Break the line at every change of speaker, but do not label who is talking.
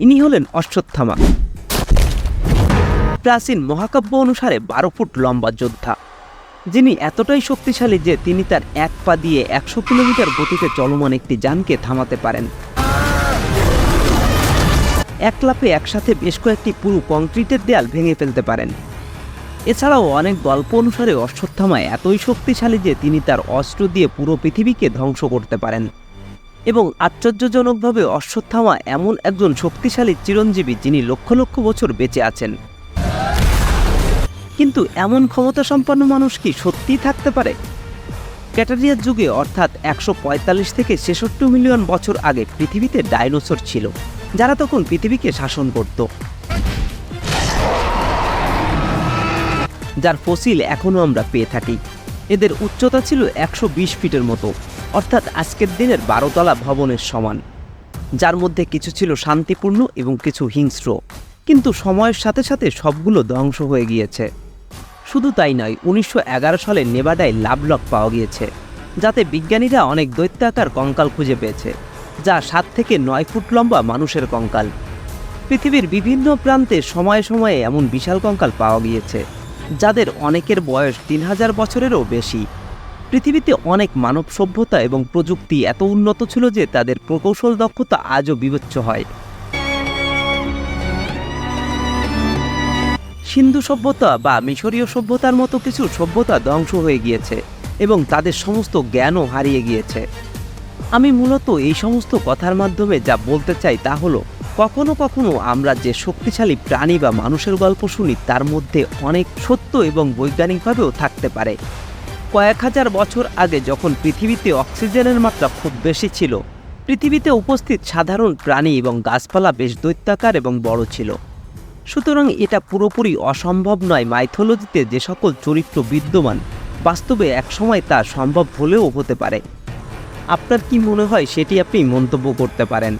ইনি হলেন অশ্বত্থামা। প্রাচীন মহাকাব্য অনুসারে বারো ফুট লম্বা যোদ্ধা। যিনি এতটাই শক্তিশালী যে তিনি তার এক পা দিয়ে একশো কিলোমিটার গতিতে চলমান একটি যানকে থামাতে পারেন। এক লাফে একসাথে বেশ কয়েকটি পুরো কংক্রিটের দেয়াল ভেঙে ফেলতে পারেন। এছাড়াও অনেক গল্প অনুসারে অশ্বত্থামা এতই শক্তিশালী যে তিনি তার অস্ত্র দিয়ে পুরো পৃথিবীকে ধ্বংস করতে পারেন। এবং আশ্চর্যজনকভাবে অশ্বত্থামা এমন একজন শক্তিশালী চিরঞ্জীবী যিনি লক্ষ লক্ষ বছর বেঁচে আছেন। কিন্তু এমন ক্ষমতা সম্পন্ন মানুষ কি সত্যিই থাকতে পারে? ক্যাটারিয়ার যুগে অর্থাৎ একশো পঁয়তাল্লিশ থেকে ছেষট্টি মিলিয়ন বছর আগে পৃথিবীতে ডাইনোসর ছিল, যারা তখন পৃথিবীকে শাসন করত। যার ফসিল এখনও আমরা পেয়ে থাকি। এদের উচ্চতা ছিল একশো বিশ ফিটের মতো। অর্থাৎ আজকের দিনের বারোতলা ভবনের সমান, যার মধ্যে কিছু ছিল শান্তিপূর্ণ এবং কিছু হিংস্র। কিন্তু সময়ের সাথে সাথে সবগুলো ধ্বংস হয়ে গিয়েছে। শুধু তাই নয়, উনিশশো সালে নেভাডায় লাভলক পাওয়া গিয়েছে, যাতে বিজ্ঞানীরা অনেক দৈত্যাকার কঙ্কাল খুঁজে পেয়েছে, যা সাত থেকে নয় ফুট লম্বা মানুষের কঙ্কাল। পৃথিবীর বিভিন্ন প্রান্তে সময়ে সময়ে এমন বিশাল কঙ্কাল পাওয়া গিয়েছে, যাদের অনেকের বয়স তিন হাজার বছরেরও বেশি। পৃথিবীতে অনেক মানব সভ্যতা এবং প্রযুক্তি এত উন্নত ছিল যে তাদের প্রকৌশল দক্ষতা আজও বিবেচ্য হয়। সিন্ধু সভ্যতা বা মিশরীয় সভ্যতার মতো কিছু সভ্যতা ধ্বংস হয়ে গিয়েছে এবং তাদের সমস্ত জ্ঞানও হারিয়ে গিয়েছে। আমি মূলত এই সমস্ত কথার মাধ্যমে যা বলতে চাই তা হলো, কখনো কখনো আমরা যে শক্তিশালী প্রাণী বা মানুষের গল্প শুনি তার মধ্যে অনেক সত্য এবং বৈজ্ঞানিকভাবেও থাকতে পারে। কয়েক হাজার বছর আগে যখন পৃথিবীতে অক্সিজেনের মাত্রা খুব বেশি ছিল, পৃথিবীতে উপস্থিত সাধারণ প্রাণী এবং গাছপালা বেশ দৈত্যাকার এবং বড় ছিল। সুতরাং এটা পুরোপুরি অসম্ভব নয় মাইথোলজিতে যে সকল চরিত্র বিদ্যমান, বাস্তবে একসময় তা সম্ভব হলেও হতে পারে। আপনার কি মনে হয় সেটি আপনি মন্তব্য করতে পারেন?